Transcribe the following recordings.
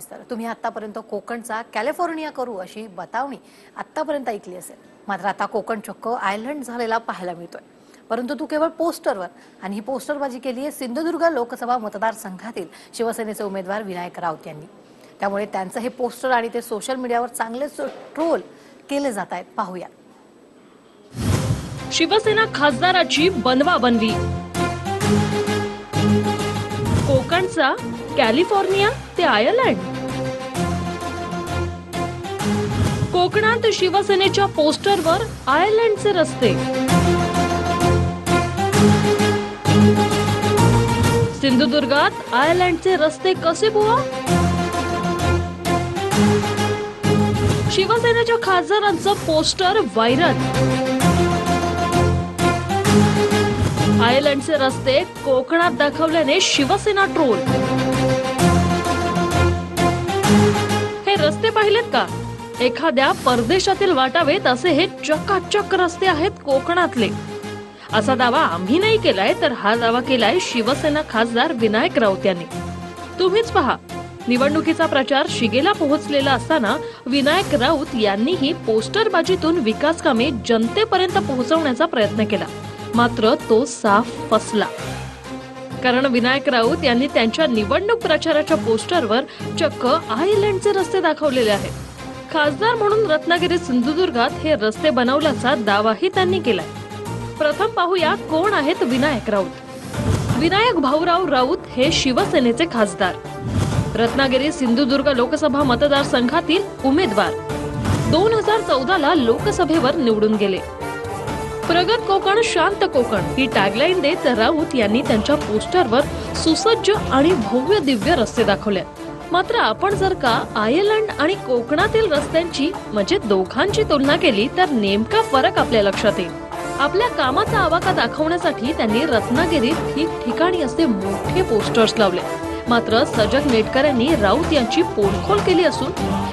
तर तुम्ही आतापर्यंत कोकणचा कॅलिफोर्निया करू अशी बतावणी आतापर्यंत ऐकली असेल. मात्र आता कोकण चक्क आयलंड झालेला पाहायला मिळतोय. परंतु तू केवळ पोस्टरवर आणि ही पोस्टरबाजी केली आहे सिंधुदुर्ग लोकसभा मतदारसंघातील शिवसेनेचे उमेदवार विनायक राऊत यांनी. त्यामुळे त्यांचं हे पोस्टर आणि ते सोशल मीडियावर चांगलेच ट्रोल केले जात आहेत. पाहूया. शिवसेना खासदाराची बनवा बनवी कोकणचा कॅलिफोर्निया ते आयर्लंड. कोकणात शिवसेनेच्या पोस्टरवर आयर्लंडचे रस्ते. सिंधुदुर्गात आयर्लंडचे रस्ते कसे बुवा? शिवसेनेच्या खासदारांचं पोस्टर व्हायरल. आयर्लंडचे रस्ते कोकणात दाखवल्याने शिवसेना ट्रोल. का? एखाद्या परदेशातील वाटावेत असे हे चकाचक रस्ते आहेत कोकणातले. असा दावा आम्ही नाही केलाय तर हा दावा केलाय शिवसेना खासदार विनायक राऊत यांनी. तुम्हीच पहा निवडणुकीचा प्रचार शिगेला पोहोचलेला असताना विनायक राऊत यांनीही पोस्टरबाजीतून विकास कामे जनतेपर्यंत पोहोचवण्याचा प्रयत्न केला. मात्र तो साफ फसला. कारण विनायक राऊत यांनी त्यांच्या निवडणूक प्रचाराच्या पोस्टरवर चक्क आयर्लंडचे रस्ते दाखवलेले आहेत. खासदार म्हणून रत्नागिरी सिंधुदुर्गात हे रस्ते बनवल्याचा दावाही त्यांनी केलाय. प्रथम पाहूया कोण आहेत विनायक राऊत. विनायक भाऊराव राऊत हे शिवसेनेचे खासदार. रत्नागिरी सिंधुदुर्ग लोकसभा मतदारसंघातील उमेदवार. दोन हजार चौदा ला लोकसभेवर निवडून गेले. प्रगत कोकण शांत कोकण. ही टॅगलाईन देत राऊत यांनी त्यांच्या पोस्टरवर सुसज्ज आणि भव्य दिव्य रस्ते दाखवले. मात्र आपण जर का आयर्लंड आणि कोकणातील रस्त्यांची म्हणजे दोघांची तुलना केली तर नेमका फरक आपल्या लक्षात येईल. आपल्या कामाचा आवाका दाखवण्यासाठी त्यांनी रत्नागिरीत ठिकठिकाणी असे मोठे पोस्टर्स लावले. मात्र सजग नेटकरांनी राऊत यांची पोलखोल केली असून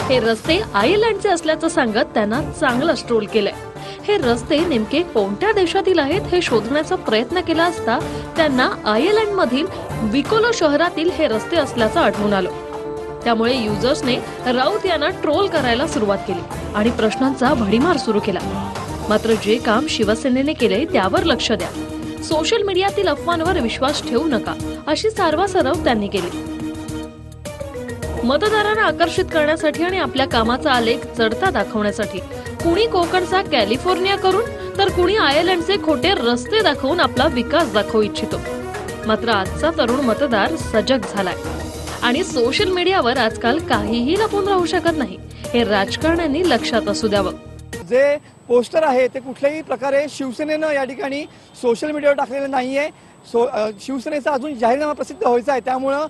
हे रस्ते आयर्लंडचे असल्याचं सांगत त्यांना चांगलं ट्रोल केलंय. हे रस्ते नेमके कोणत्या देशातील आहेत हे शोधण्याचा प्रयत्न केला असता त्यांना आयर्लंड मधील विकोलो शहरातील हे रस्ते असल्याचं आढळून आलं. त्यामुळे युजर्सने राऊत यांना ट्रोल करायला सुरुवात केली आणि प्रश्नांचा भडीमार सुरू केला. मात्र जे काम शिवसेनेने केले त्यावर लक्ष द्या. सोशल मीडियातील अफवांवर विश्वास ठेवू नका अशी सारवासारव त्यांनी केली. मतदारांना आकर्षित करण्यासाठी आणि आपल्या कामाचा आलेख चढता दाखवण्यासाठी कुणी कोकणचा कॅलिफोर्निया करून तर कुणी आयर्लंडचे खोटे रस्ते दाखवून आपला विकास दाखवू इच्छितो. मात्र आजचा तरुण मतदार सजग झालाय. आणि सोशल मीडियावर आजकाल काहीही लपून राहू शकत नाही हे राजकारण्यांनी लक्षात असू द्यावं. जे पोस्टर आहे ते कुठल्याही प्रकारे शिवसेनेनं या ठिकाणी सोशल मीडियावर टाकलेलं नाहीये. सो शिवसेनेचा अजून जाहीरनामा प्रसिद्ध व्हायचा आहे. त्यामुळं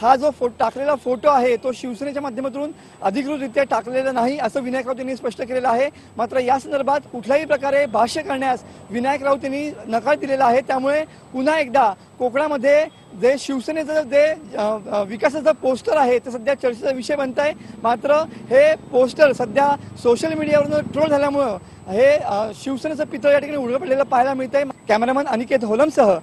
हा जो फो टाकलेला फोटो आहे तो शिवसेनेच्या माध्यमातून अधिकृतरित्या टाकलेला नाही असं विनायक राऊत यांनी स्पष्ट केलेलं आहे. मात्र या संदर्भात कुठल्याही प्रकारे भाष्य करण्यास विनायक राऊत यांनी नकार दिलेला आहे. त्यामुळे पुन्हा एकदा कोकणामध्ये जे शिवसेनेचं जे विकासाचं पोस्टर आहे ते सध्या चर्चेचा विषय बनत आहे मात्र हे पोस्टर सध्या सोशल मीडियावरून ट्रोल झाल्यामुळं हे शिवसेनेचं पितळ या ठिकाणी उघडं पडलेलं पाहायला मिळत आहे कॅमेरामन अनिकेत होलमसह